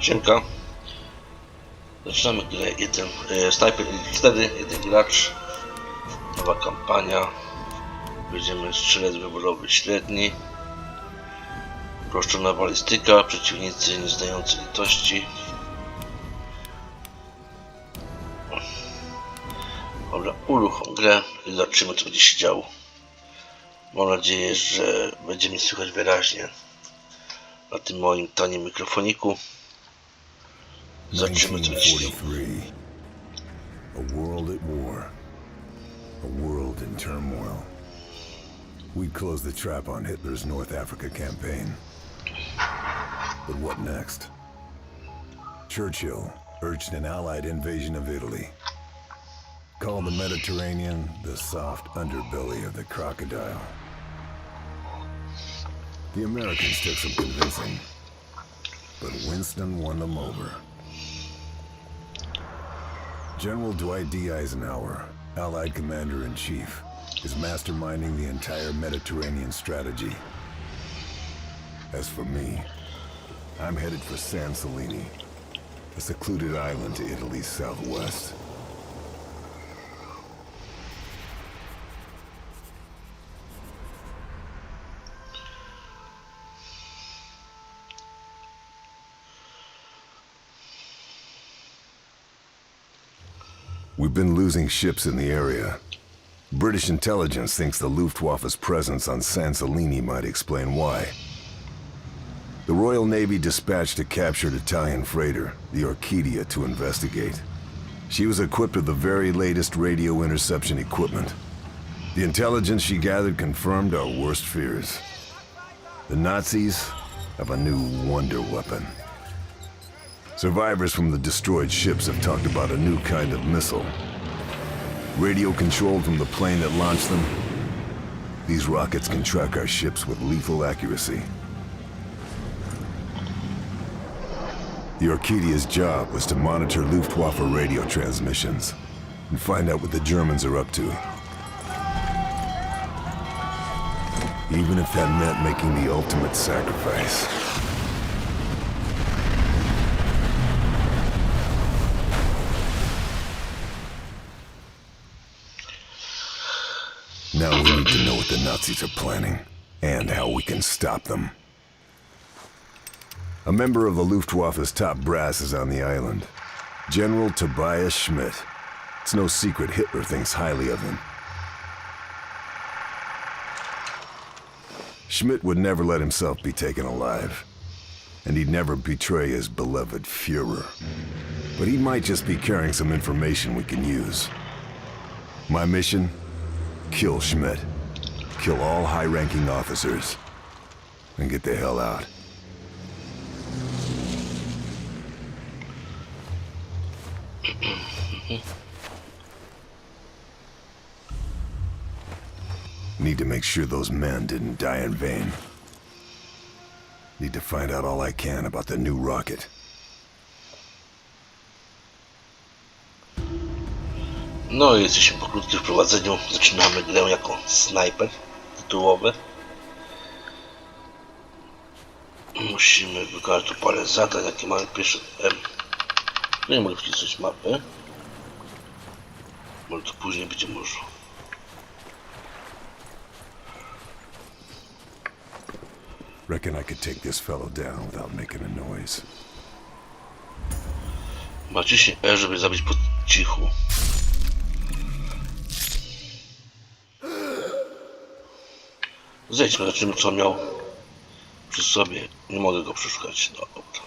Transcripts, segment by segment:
Siemka. Zaczynamy grę 1. E, Sniper Elite 4, jeden gracz. Nowa kampania. Będziemy strzelec wyborowy średni. Uproszczona balistyka, przeciwnicy nieznający litości. Dobra, uruchom grę i zobaczymy co będzie się działo. Mam nadzieję, że będzie mnie słychać wyraźnie na tym moim tanim mikrofoniku. Zobaczymy co będzie się działo. 1943. A world at war. A world in turmoil. We'd close the trap on Hitler's North Africa campaign. But what next? Churchill urged an Allied invasion of Italy. Called the Mediterranean the soft underbelly of the crocodile. The Americans took some convincing, but Winston won them over. General Dwight D. Eisenhower, Allied Commander in Chief, is masterminding the entire Mediterranean strategy. As for me, I'm headed for San Celini, a secluded island to Italy's southwest. We've been losing ships in the area. British intelligence thinks the Luftwaffe's presence on San might explain why. The Royal Navy dispatched a captured Italian freighter, the Orchidia, to investigate. She was equipped with the very latest radio interception equipment. The intelligence she gathered confirmed our worst fears. The Nazis have a new wonder weapon. Survivors from the destroyed ships have talked about a new kind of missile. Radio controlled from the plane that launched them. These rockets can track our ships with lethal accuracy. The Orchidia's job was to monitor Luftwaffe radio transmissions and find out what the Germans are up to. Even if that meant making the ultimate sacrifice. Now we need to know what the Nazis are planning and how we can stop them. A member of the Luftwaffe's top brass is on the island. General Tobias Schmidt. It's no secret Hitler thinks highly of him. Schmidt would never let himself be taken alive. And he'd never betray his beloved Fuhrer. But he might just be carrying some information we can use. My mission? Kill Schmidt. Kill all high-ranking officers. And get the hell out. Need to make sure those men didn't die in vain. Need to find out all I can about the new rocket. No i jesteśmy po krótkim wprowadzeniu. Zaczynamy grę jako snajper tytułowy. Musimy wykonać tu parę zadań, jakie mamy pierwsze. Em, nie mogę wcisnąć mapy. Może to później będzie może. Reckon I could take this fellow down without making a noise. Naciśnij E, żeby zabić po cichu. Zejdźmy, zobaczymy co miał przy sobie. Nie mogę go przeszukać. No, dobra.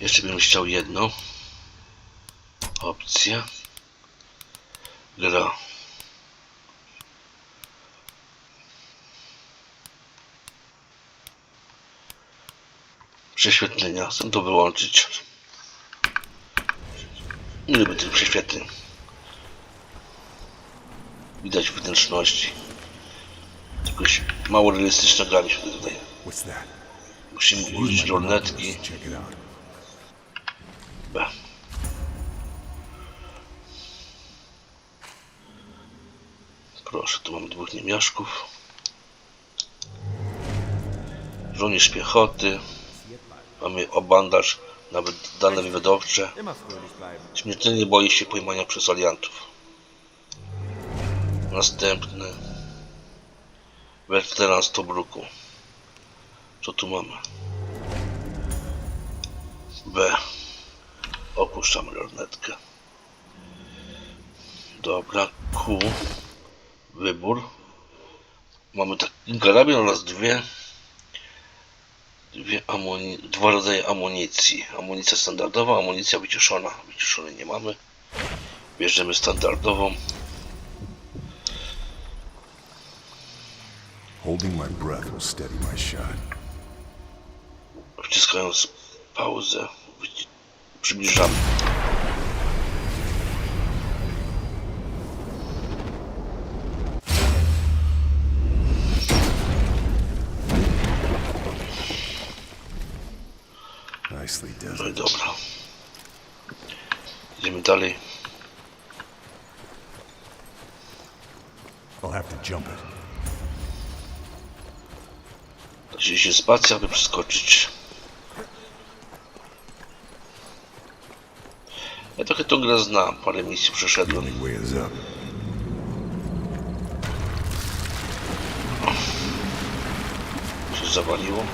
Jeszcze bym chciał jedno. Opcja. Gra. Prześwietlenia. Chcę to wyłączyć. Nie lubię tych prześwietleń. Widać wnętrzności. Jakoś mało realistyczne gra mi się tutaj. Musimy użyć lornetki. Proszę, tu mamy dwóch niemiaszków. Żołnierz piechoty. Mamy obandaż Nawet dane wywiadowcze. Śmiertelnie boi się pojmania przez aliantów. Następny. Weteran z Tobruku. Co tu mamy? B. Opuszczamy lornetkę. Dobra, Q. Wybór. Mamy taki karabin oraz dwie dwie amuni- dwa rodzaje amunicji. Amunicja standardowa, amunicja wyciszona. Wyciszonej nie mamy. Bierzemy standardową. Wciskając pauzę, przybliżamy. Spację, aby przeskoczyć. Ja trochę tą grę znam, parę misji przeszedłem. Się zawaliło.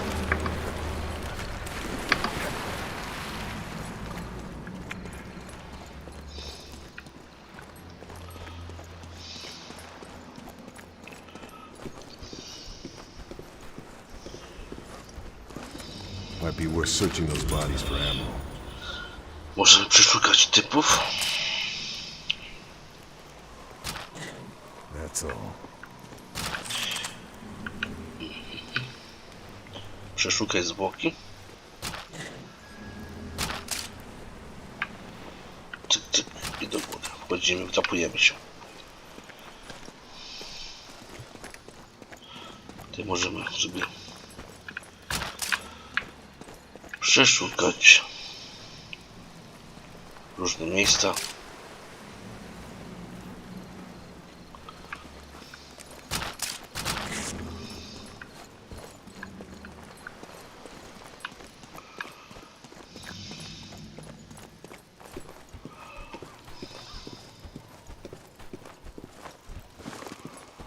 Be worth searching those bodies for ammo. Możemy przeszukać typów. That's all. Przeszukaj zwłoki. Cyk, cyk i do góry. Wchodzimy, wtapujemy się. Tutaj możemy sobie przeszukać różne miejsca.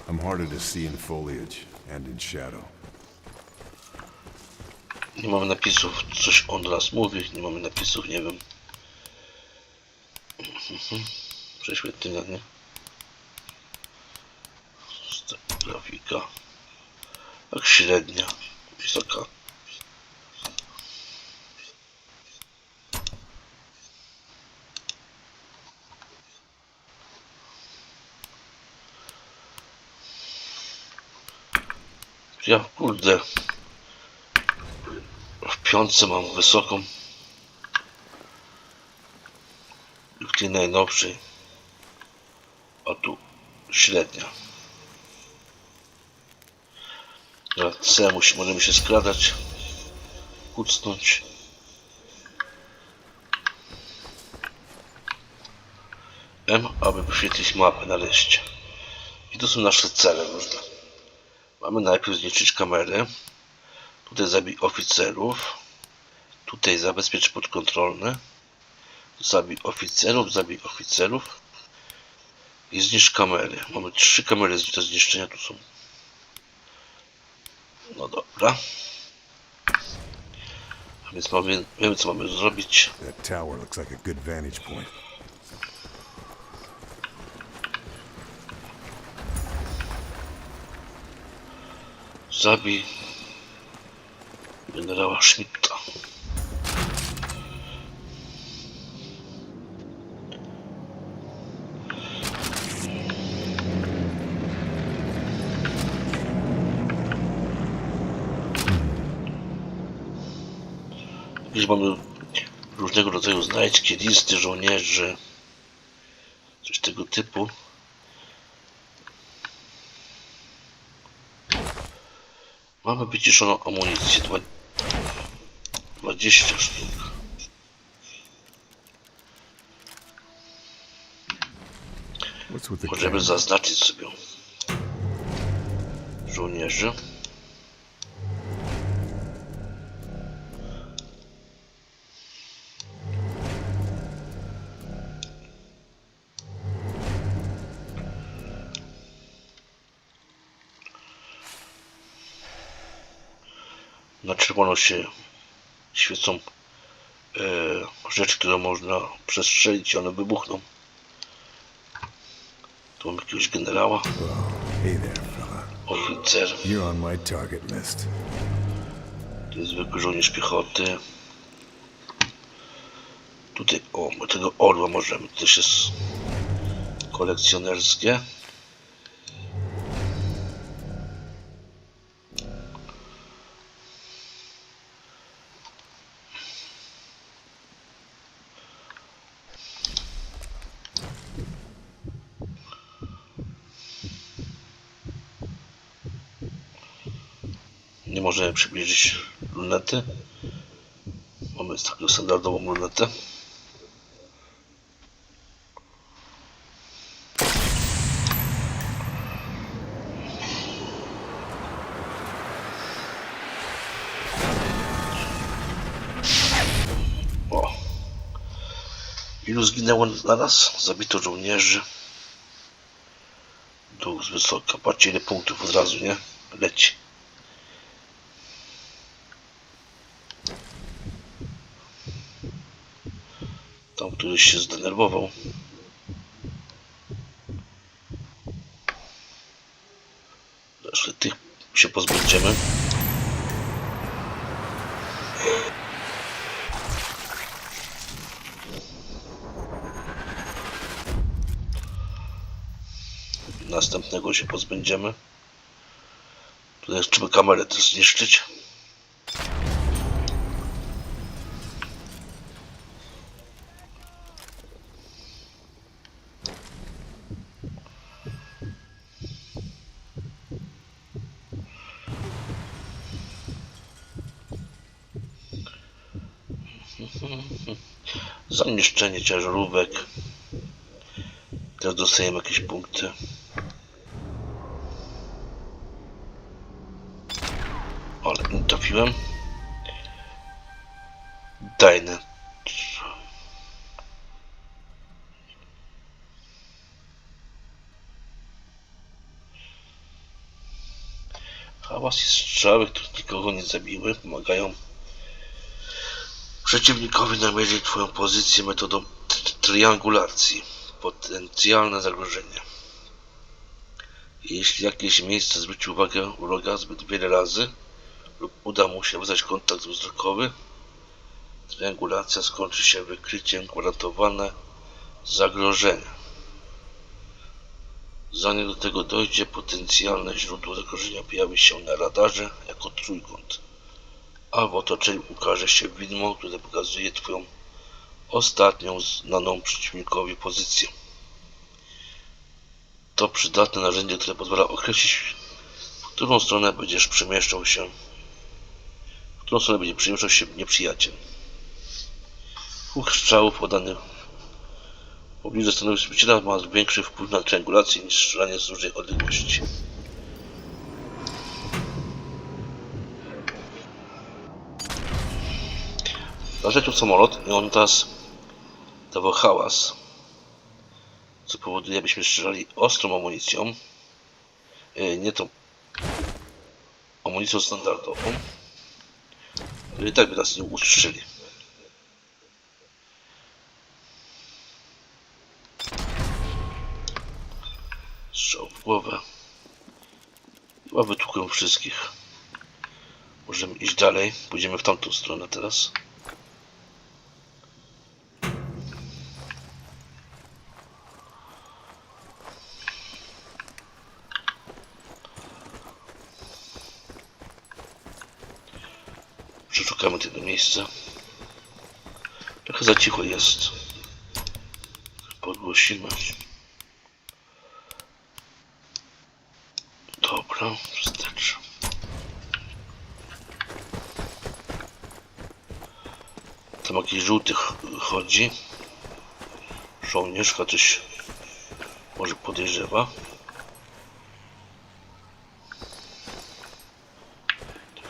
I'm harder to see in foliage and in shadow. Nie mamy napisów, coś on do nas mówi, nie mamy napisów, nie wiem. Mhm. Prześwietlenia, nie? Grafika. Tak średnia, wysoka. Ja kurde piątce mam wysoką. W tej najnowszej a tu średnia. Na C musi, możemy się skradać kucnąć. M, aby wyświetlić mapę na liście. I to są nasze cele różne. Mamy najpierw zniszczyć kamery Tutaj zabij oficerów. Tutaj zabezpiecz podkontrolne. Zabij oficerów, zabij oficerów. I zniszcz kamery. Mamy trzy kamery do zniszczenia tu są. No dobra. A więc mamy, wiemy co mamy zrobić. That tower looks like a good vantage point. Zabij generała Schmidta. Już mamy różnego rodzaju znajdźki, listy żołnierzy, coś tego typu. Mamy wyciszoną amunicję. 20 sztuk. Możemy zaznaczyć sobie żołnierzy. na czerwono się świecą e, rzeczy, które można przestrzelić one wybuchną. Tu mam jakiegoś generała, Hey oficer, You're on my target list. to jest zwykły żołnierz piechoty. Tutaj, o, tego orła możemy, to też jest kolekcjonerskie. Możemy przybliżyć lunety. Mamy taką standardową lunetę. O. Ilu zginęło naraz? Zabito żołnierzy. Dół z wysoka. Patrzcie ile punktów od razu, nie? Leci. Tam któryś się zdenerwował. Zresztą tych się pozbędziemy. Następnego się pozbędziemy. Tutaj trzeba kamerę też zniszczyć. Za niszczenie ciężarówek. Teraz dostajemy jakieś punkty. Ale nie trafiłem. Dajne. Hałas i strzały, które nikogo nie zabiły, pomagają przeciwnikowi namierzyć Twoją pozycję metodą triangulacji. Potencjalne zagrożenie. Jeśli jakieś miejsce zwróci uwagę wroga zbyt wiele razy lub uda mu się wzać kontakt wzrokowy, triangulacja skończy się wykryciem gwarantowane zagrożenia. Zanim do tego dojdzie, potencjalne źródło zagrożenia pojawi się na radarze jako trójkąt a w otoczeniu ukaże się widmo, które pokazuje Twoją ostatnią znaną przeciwnikowi pozycję. To przydatne narzędzie, które pozwala określić, w którą stronę będziesz przemieszczał się, w którą stronę będzie przemieszczał się nieprzyjaciel. Huk strzałów podany w pobliżu stanowiska ma większy wpływ na triangulację niż strzelanie z dużej odległości. Zaleciał samolot i on teraz dawał hałas, co powoduje, abyśmy strzelali ostrą amunicją, e, nie tą amunicją standardową, i tak by nas nie ustrzeli. Strzał w głowę. Chyba wytłukłem wszystkich. Możemy iść dalej. Pójdziemy w tamtą stronę teraz.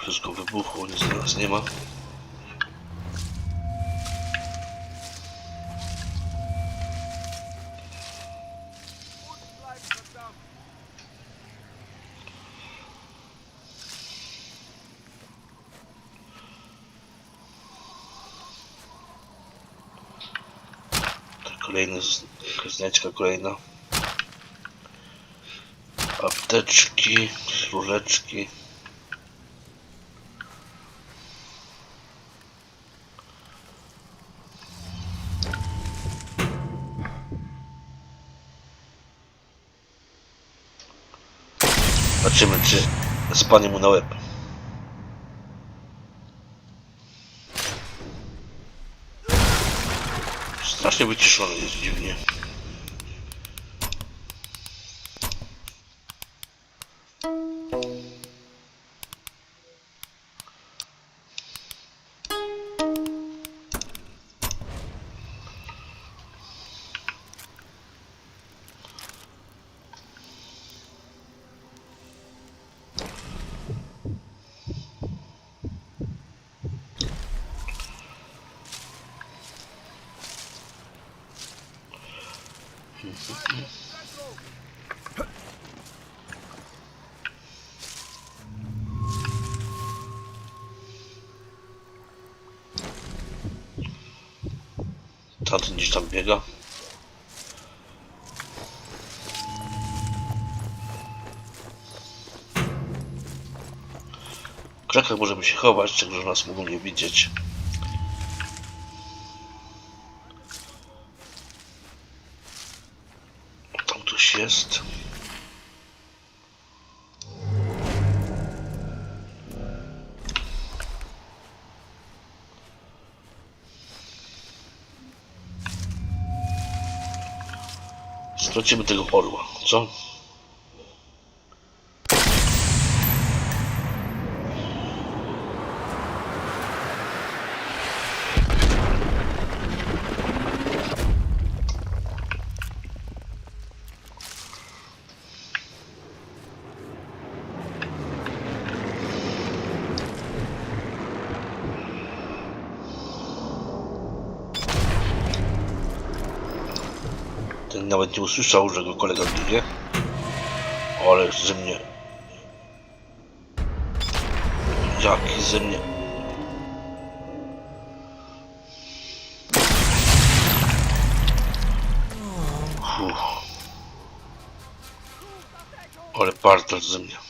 Wszystko wybuchło, nic na nas nie ma. Kolejna znaczka, kolejna apteczki, rureczki. Zobaczymy, czy spadnie mu na łeb. Strasznie wyciszony jest dziwnie. Tamten gdzieś tam biega. W krzakach możemy się chować, tak że nas mogą nie widzieć. Tam ktoś jest. Stracimy tego orła, co? Nawet nie usłyszał, że go kolega ginie. Ale ze mnie. Jaki ze mnie. Uff. Ale partel ze mnie.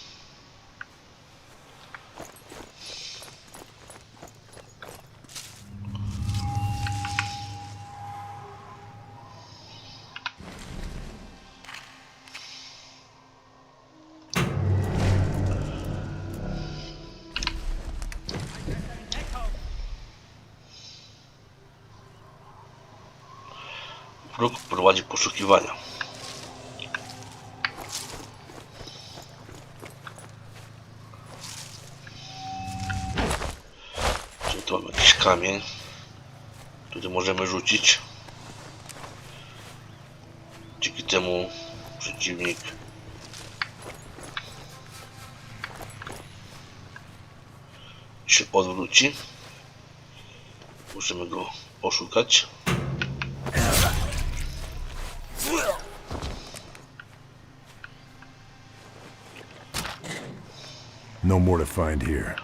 Wróg prowadzi poszukiwania. Czyli tu mamy jakiś kamień, który możemy rzucić. Dzięki temu przeciwnik się odwróci. Możemy go oszukać. No more to find here.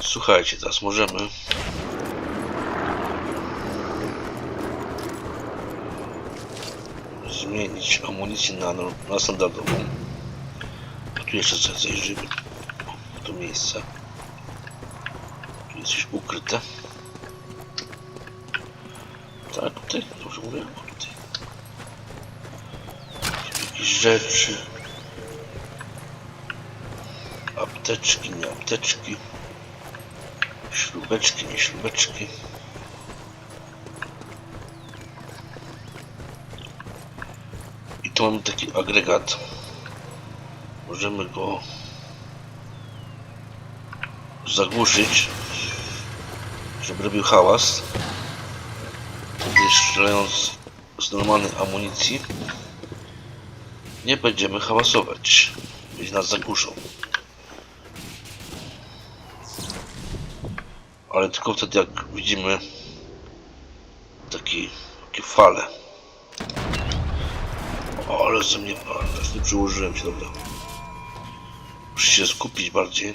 Słuchajcie, teraz możemy zmienić amunicję na, na standardową. A tu jeszcze sobie zajrzymy w to miejsce. Ukryte. Tak, tutaj, dobrze mówię? Tutaj. Jakieś rzeczy. Apteczki, nie apteczki. Śrubeczki, nie śrubeczki. I tu mamy taki agregat. Możemy go zagłuszyć, żeby robił hałas. Wtedy strzelając z normalnej amunicji nie będziemy hałasować, więc nas zagłuszą. ale tylko wtedy jak widzimy taki, takie fale. O, ale ze mnie nie przyłożyłem się, dobra. Muszę się skupić bardziej.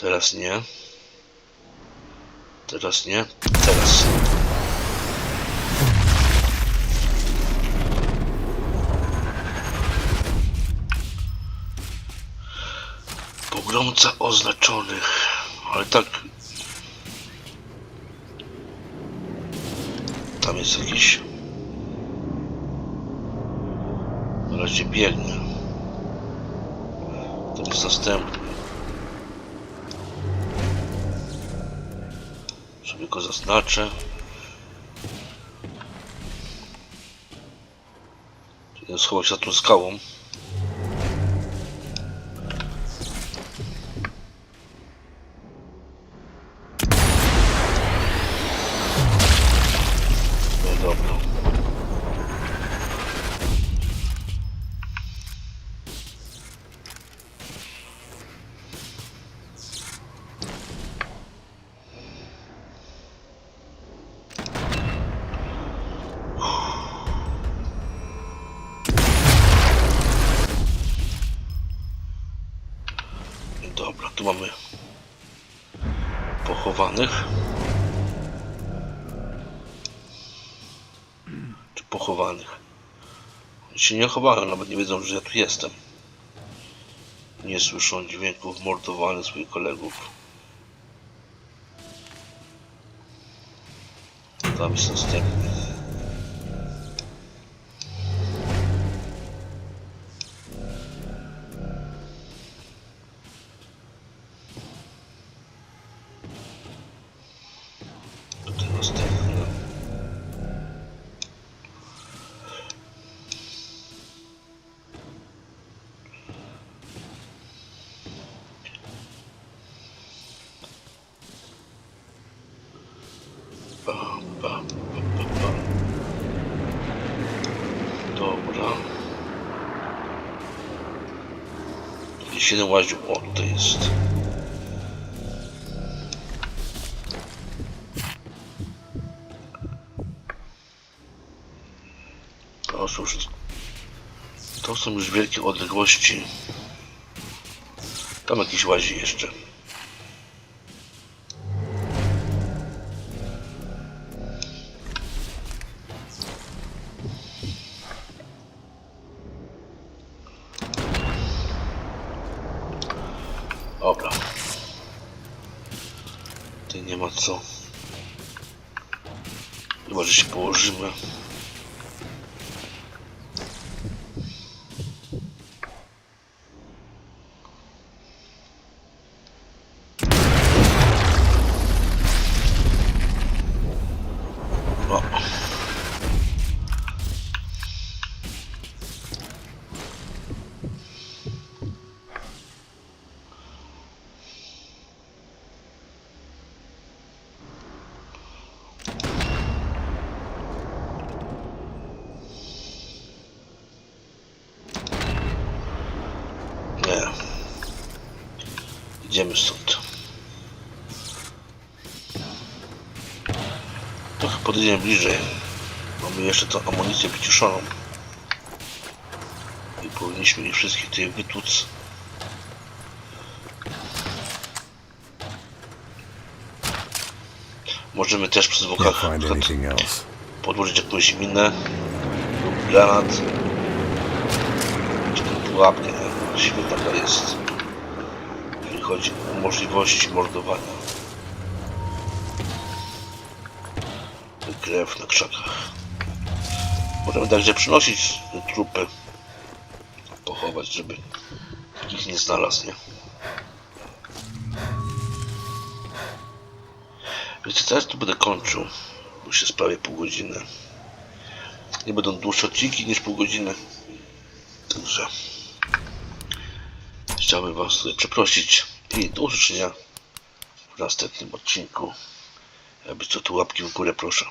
Teraz nie. Teraz nie. Teraz. Pogromca oznaczonych. Ale tak. Tam jest jakiś. Na razie. Tam jest następny. Go zaznaczę. Schował się za tą skałą. Pochowanych. Czy pochowanych? Oni się nie chowają, nawet nie wiedzą, że ja tu jestem. Nie słyszą dźwięków mordowania swoich kolegów. Tam jest następny. 7 łaził. O, tutaj jest. To są już, to są już wielkie odległości. Tam jakiś łazi jeszcze. Trochę podejdziemy bliżej. Mamy jeszcze tą amunicję wyciszoną. I powinniśmy ich wszystkich tutaj wytłuc. Możemy też przy zwłokach podłożyć jakąś minę lub granat. Czy pułapkę, nie? Świetna jest. Jeżeli chodzi o możliwości mordowania. Krew na krzakach. Możemy także przynosić trupy. Pochować, żeby ich nie znalazł, nie? Wiecie, teraz tu będę kończył. Bo już jest prawie pół godziny. Nie będą dłuższe odcinki niż pół godziny. Także chciałbym Was tutaj przeprosić i do usłyszenia w następnym odcinku. Jakby co tu łapki w górę proszę.